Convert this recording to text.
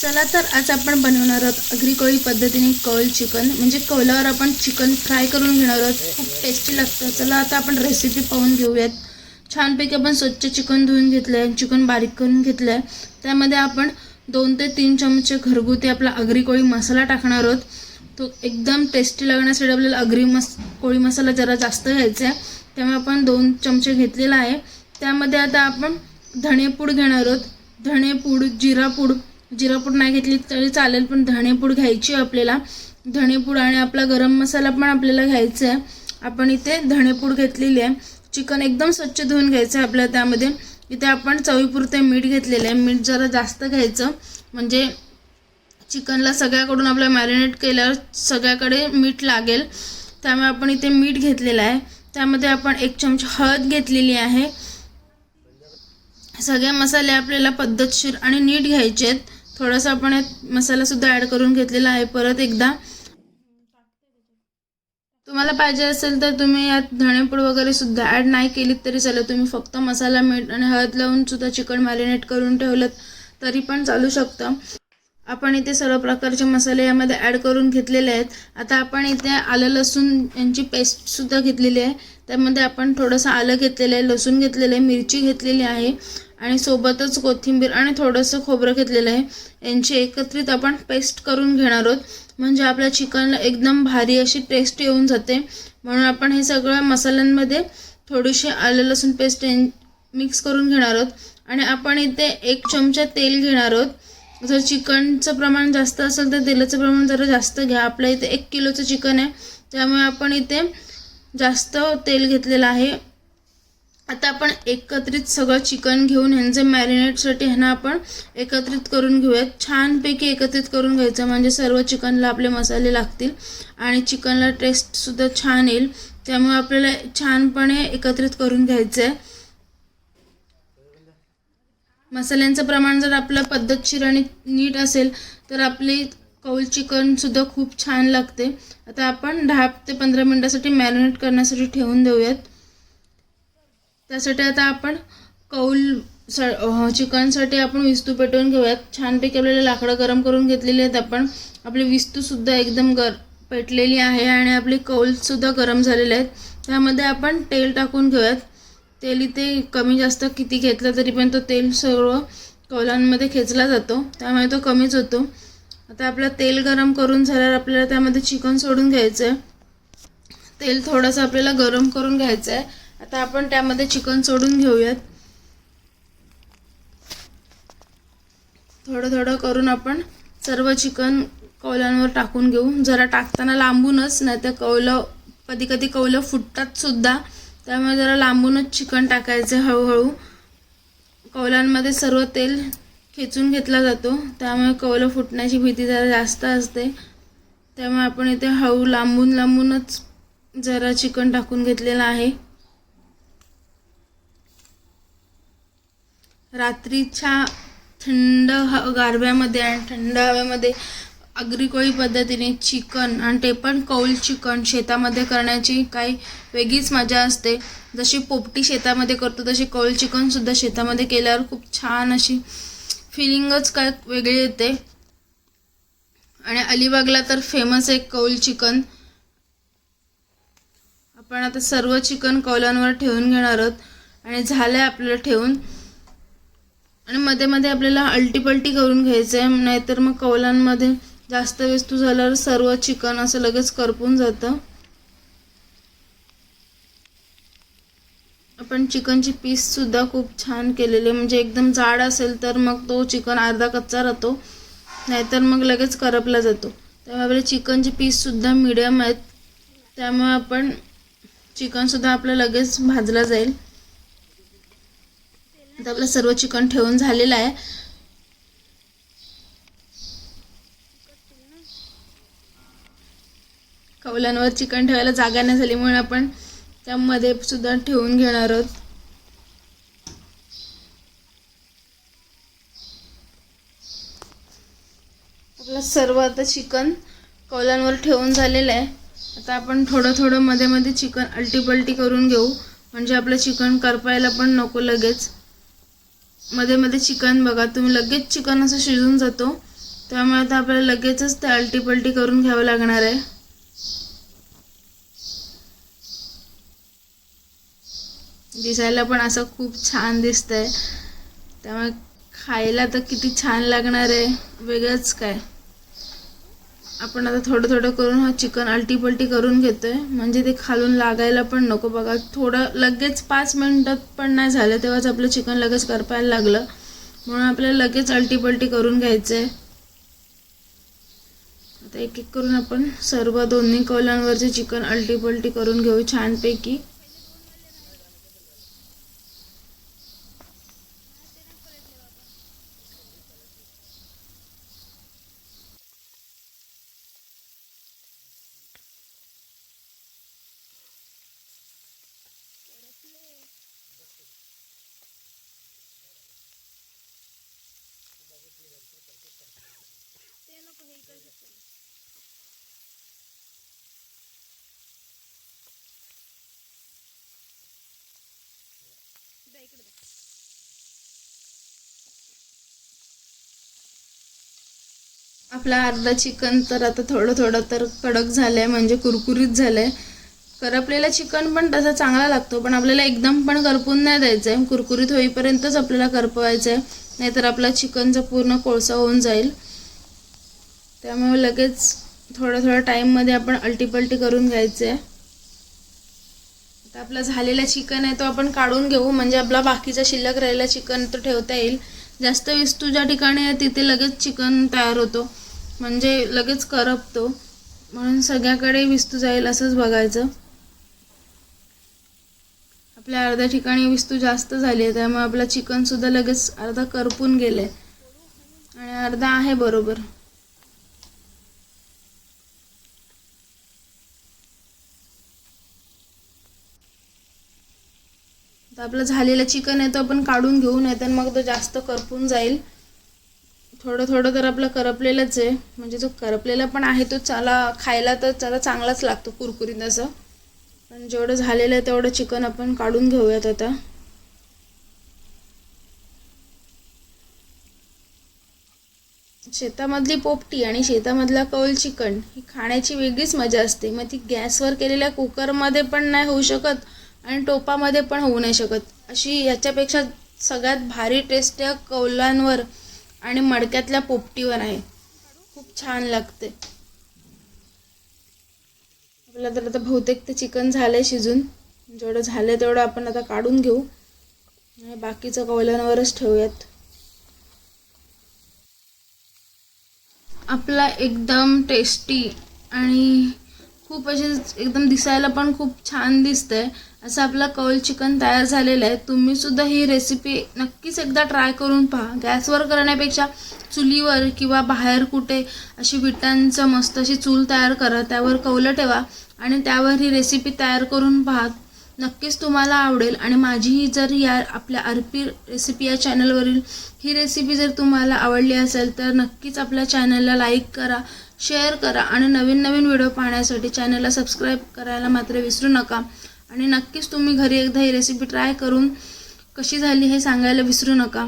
चला तर आज आपण बनवणार आहोत अग्रिकोळी पद्धतीने कौल चिकन. म्हणजे कौलावर आपण चिकन फ्राय करून घेणार आहोत. खूप टेस्टी लागतं. चला आता आपण रेसिपी पाहून घेऊयात. छानपैकी आपण स्वच्छ चिकन धुवून घेतलं आहे चिकन बारीक करून घेतलं आहे त्यामध्ये आपण दोन ते तीन चमचे घरगुती आपला अग्री कोळी मसाला टाकणार आहोत. तो एकदम टेस्टी लागण्यासाठी आपल्याला अग्री मस कोळी मसाला जरा जास्त घ्यायचा आहे त्यामुळे आपण दोन चमचे घेतलेला आहे. त्यामध्ये आता आपण धणेपूड घेणार आहोत. धणेपूड जिरापूड जिरापूड नाही घेतली तरी चालेल पण धणेपूड घ्यायची आहे आपल्याला. धणेपूड आणि आपला गरम मसाला पण आपल्याला घ्यायचा आहे. आपण इथे धणेपूड घेतलेली आहे. चिकन एकदम स्वच्छ धुवून घ्यायचं आहे आपल्याला त्यामध्ये. इथे आपण चवीपुरते मीठ घेतलेलं आहे. मीठ जरा जास्त घ्यायचं. म्हणजे चिकनला सगळ्याकडून आपल्या मॅरिनेट केल्यावर सगळ्याकडे मीठ लागेल. त्यामुळे आपण इथे मीठ घेतलेलं आहे. त्यामध्ये आपण एक चमचा हळद घेतलेली आहे. सगळे मसाले आपल्याला पद्धतशीर आणि नीट घ्यायचे आहेत थोडासा आपण यात मसालासुद्धा ॲड करून घेतलेला आहे. परत एकदा तुम्हाला पाहिजे असेल तर तुम्ही यात धणेपूड वगैरे सुद्धा ॲड नाही केलीत तरी चालेल. तुम्ही फक्त मसाला मीठ आणि हळद लावून सुद्धा चिकन मॅरिनेट करून ठेवलं तरी पण चालू शकतं. आपण इथे सर्व प्रकारचे मसाले यामध्ये ॲड करून घेतलेले आहेत. आता आपण इथे आलं लसूण यांची पेस्टसुद्धा घेतलेली आहे. त्यामध्ये आपण थोडंसं आलं घेतलेलं आहे लसूण घेतलेलं आहे मिरची घेतलेली आहे. आणि सोबतच कोथिंबीर आणि थोडंसं खोबरं घेतलेलं आहे. यांची एकत्रित आपण पेस्ट करून घेणार आहोत. म्हणजे आपल्या चिकनला एकदम भारी अशी टेस्ट येऊन जाते. म्हणून आपण हे सगळं मसाल्यांमध्ये थोडीशी आलं लसूण पेस्ट मिक्स करून घेणार आहोत. आणि आपण इथे एक चमचा तेल घेणार आहोत. जर चिकनचं प्रमाण जास्त असेल तर तेलाचं प्रमाण जरा जास्त घ्या. आपल्या इथे एक किलोचं चिकन आहे. त्यामुळे आपण इथे जास्त तेल घेतलेलं आहे. आता आपण एकत्रित सगळं चिकन घेऊन ह्यांचे मॅरिनेटसाठी ह्यांना आपण एकत्रित करून घेऊयात. छानपैकी एकत्रित करून घ्यायचं म्हणजे सर्व चिकनला आपले मसाले लागतील आणि चिकनला टेस्टसुद्धा छान येईल. त्यामुळे आपल्याला छानपणे एकत्रित करून घ्यायचं आहे मसाल्यांचं प्रमाण जर आपलं पद्धतशीर आणि नीट असेल तर आपली कौल चिकनसुद्धा खूप छान लागते. आता आपण दहा ते पंधरा मिनटासाठी मॅरिनेट करण्यासाठी ठेवून देऊयात. त्यासाठी आता आपण कौल स चिकनसाठी आपण विस्तू पेटवून घेऊयात. छानपैकी आपल्याला लाकडं गरम करून घेतलेली आहेत आपण. आपली विस्तूसुद्धा एकदम गर पेटलेली आहे आणि आपले कौलसुद्धा गरम झालेले आहेत. त्यामध्ये आपण तेल टाकून घेऊयात. तेल इथे कमी जास्त किती घेतलं तरी पण तो तेल सर्व कौलांमध्ये खेचला जातो. त्यामुळे तो कमीच होतो. आता आपलं तेल गरम करून झाल्यावर आपल्याला त्यामध्ये चिकन सोडून घ्यायचं आहे तेल थोडंसं आपल्याला गरम करून घ्यायचं आहे आता आपण त्यामध्ये चिकन सोडून घेऊयात. थोडं थोडं करून आपण सर्व चिकन कौलांवर टाकून घेऊ. जरा टाकताना लांबूनच नाही तर कौलं कधी कधी कौलं फुटतात सुद्धा. त्यामुळे जरा लांबूनच चिकन टाकायचं हळूहळू. कौलांमध्ये सर्व तेल खेचून घेतला जातो. त्यामुळे कौलं फुटण्याची भीती जरा जास्त असते. त्यामुळे आपण इथे हळू लांबून लांबूनच जरा चिकन टाकून घेतलेलं आहे. रात्रीच्या थंड ह गारव्यामध्ये आणि थंड हवेमध्ये अग्रिकोळी पद्धतीने चिकन आणि ते पण कौल चिकन शेतामध्ये करण्याची काही वेगळीच मजा असते. जशी पोपटी शेतामध्ये करतो तशी कौल चिकनसुद्धा शेतामध्ये केल्यावर खूप छान अशी फिलिंगच काय वेगळी येते. आणि अलिबागला तर फेमस आहे कौल चिकन. आपण आता सर्व चिकन कौलांवर ठेवून घेणार आहोत. आणि झालं आहे आपलं ठेवून. आणि मध्ये मध्ये आपल्याला अल्टीपल्टी करून घ्यायचं आहे नाहीतर मग कौलांमध्ये जास्त वेस्तू झाल्यावर सर्व चिकन असं लगेच करपून जातं. आपण चिकनची पीससुद्धा खूप छान केलेले म्हणजे एकदम जाड असेल तर मग तो चिकन अर्धा कच्चा राहतो नाहीतर मग लगेच करपला जातो. त्यामुळे आपले चिकनची पीससुद्धा मिडियम आहेत. त्यामुळे आपण चिकनसुद्धा आपलं लगेच भाजलं जाईल. आता आपलं सर्व चिकन ठेवून झालेलं आहे. कौलांवर चिकन ठेवायला जागा नाही झाली म्हणून आपण त्यामध्ये सुद्धा ठेवून घेणार आहोत. आपलं सर्व आता चिकन कौलांवर ठेवून झालेलं आहे. आता आपण थोडं थोडं मध्ये मध्ये चिकन अल्टीपल्टी करून घेऊ. म्हणजे आपलं चिकन करपायला पण नको लगेच. मध्ये मध्ये चिकन बघा. तुम्ही लगेच चिकन असं शिजून जातो. त्यामुळे आता आपल्याला लगेचच ते अलटी पलटी करून घ्यावं लागणार आहे. दिसायला पण असं खूप छान दिसतंय. त्यामुळे खायला तर किती छान लागणार आहे. वेगळंच काय. आपण आता थोडं थोडं करून हा चिकन अलटी पलटी करून घेतोय. म्हणजे ते खालून लागायला पण नको बघा. थोडं लगेच पाच मिनटात पण नाही झालं तेव्हाच आपलं चिकन लगेच करपायला लागलं. म्हणून आपल्याला लगेच अलटी पलटी करून घ्यायचं आहे आता एक एक करून आपण सर्व दोन्ही कौलांवरचे चिकन अलटी पलटी करून घेऊ छानपैकी. आपला अर्धा चिकन तर आता थोडं थोडं तर कडक झालंय म्हणजे कुरकुरीत झालंय. करपलेला चिकन पण तसा चांगला लागतो पण आपल्याला एकदम पण करपून नाही द्यायचं आहे कुरकुरीत होईपर्यंतच आपल्याला करपवायचं आहे नाहीतर आपला चिकनचा पूर्ण कोळसा होऊन जाईल. त्यामुळे लगेच थोडं थोडं टाईममध्ये आपण अल्टीपल्टी करून घ्यायचं आहे आता आपला झालेला चिकन आहे तो आपण काढून घेऊ. म्हणजे आपला बाकीचा शिल्लक राहिलेला चिकन तो ठेवता येईल. जास्त विस्तू ज्या ठिकाणी आहे तिथे लगेच चिकन तयार होतो. म्हणजे लगेच करपतो. म्हणून सगळ्याकडे विस्तू जाईल असंच बघायचं. आपल्या अर्ध्या ठिकाणी विस्तू जास्त झाली आहे त्यामुळे आपलं चिकनसुद्धा लगेच अर्धा करपून गेलं आहे आणि अर्धा आहे बरोबर. तर आपलं झालेलं चिकन आहे तो आपण काढून घेऊ नाही तर मग तो जास्त करपून जाईल. थोडं थोडं तर आपलं करपलेलंच आहे. म्हणजे जो करपलेला पण आहे तो चाला खायला तर त्याला चांगलाच लागतो कुरकुरीत असं. पण जेवढं झालेलं आहे तेवढं चिकन आपण काढून घेऊयात आता. शेतामधली पोपटी आणि शेतामधला कौल चिकन ही खाण्याची वेगळीच मजा असते. मग ती गॅसवर केलेल्या कुकरमध्ये पण नाही होऊ शकत. आणि टोपामध्ये पण होऊ नाही शकत. अशी याच्यापेक्षा सगळ्यात भारी टेस्ट या कौलांवर आणि मडक्यातल्या पोपटीवर आहे. खूप छान लागते. आपल्याला तर आता बहुतेक ते चिकन झालं आहे शिजून. जेवढं झालं आहे तेवढं आपण आता काढून घेऊ. आणि बाकीचं कौलांवरच ठेवूयात. आपला एकदम टेस्टी आणि खूप असे एकदम दिसायला पण खूप छान दिसतंय. असं आपला कौल चिकन तयार झालेलं आहे. तुम्ही सुद्धा ही रेसिपी नक्कीच एकदा ट्राय करून पहा. गॅसवर करण्यापेक्षा चुलीवर किंवा बाहेर कुठे अशी विटांचं मस्त अशी चूल तयार करा. त्यावर कौलं ठेवा आणि त्यावर ही रेसिपी तयार करून पहा. नक्कीच तुम्हाला आवडेल. आणि माझी ही जर या आपल्या आर रेसिपी या चॅनलवरील ही रेसिपी जर तुम्हाला आवडली असेल तर नक्कीच आपल्या चॅनलला लाईक करा. शेअर करा आणि नवीन नवीन व्हिडिओ पाहण्यासाठी चॅनलला सबस्क्राईब करायला मात्र विसरू नका. आणि नक्कीच तुम्ही घरी एकदा ही रेसिपी ट्राय करून कशी झाली हे सांगायला विसरू नका.